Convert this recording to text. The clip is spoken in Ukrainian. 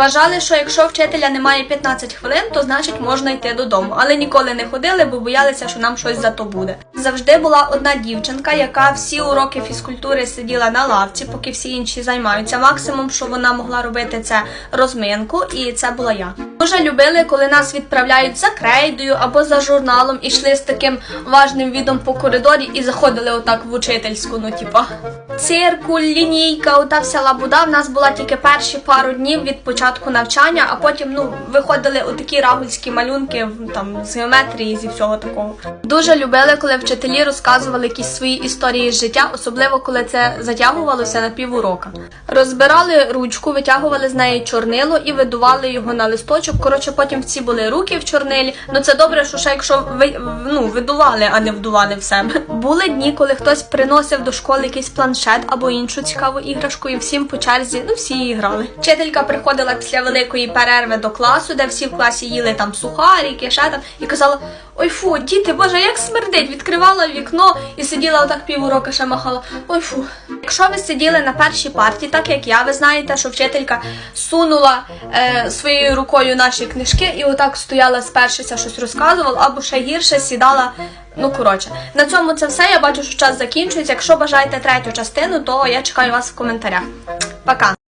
Вважали, що якщо вчителя немає 15 хвилин, то значить можна йти додому, але ніколи не ходили, бо боялися, що нам щось за то буде. Завжди була одна дівчинка, яка всі уроки фізкультури сиділа на лавці, поки всі інші займаються. Максимум, що вона могла робити, це розминку, і це була я. Дуже любили, коли нас відправляють за крейдою або за журналом, і йшли з таким важним відом по коридорі і заходили отак в учительську, ну типа. Циркуль, лінійка, ота вся лабуда. В нас була тільки перші пару днів від початку навчання, а потім ну виходили отакі рагульські малюнки там з геометрії зі всього такого. Дуже любили, коли вчителі розказували якісь свої історії з життя, особливо коли це затягувалося на півурока. Розбирали ручку, витягували з неї чорнило і видували його на листочок. Коротше, потім всі були руки в чорнилі. Ну це добре, що ще якщо ви ну видували, а не вдували в себе. Були дні, коли хтось приносив до школи якийсь планшет або іншу цікаву іграшку, і всім по черзі, ну всі її грали. Вчителька приходила після великої перерви до класу, де всі в класі їли там сухарики, ще там, і казала: Ой фу, діти, боже, як смердить! Відкривала вікно і сиділа отак півурока ще махала. Ой фу. Якщо ви сиділи на першій парті, так як я, ви знаєте, що вчителька сунула е, своєю рукою наші книжки і отак стояла спершися, щось розказувала, або ще гірше сідала. Ну коротше, на цьому це все. Я бачу, що час закінчується. Якщо бажаєте третю частину, то я чекаю вас в коментарях. Пока!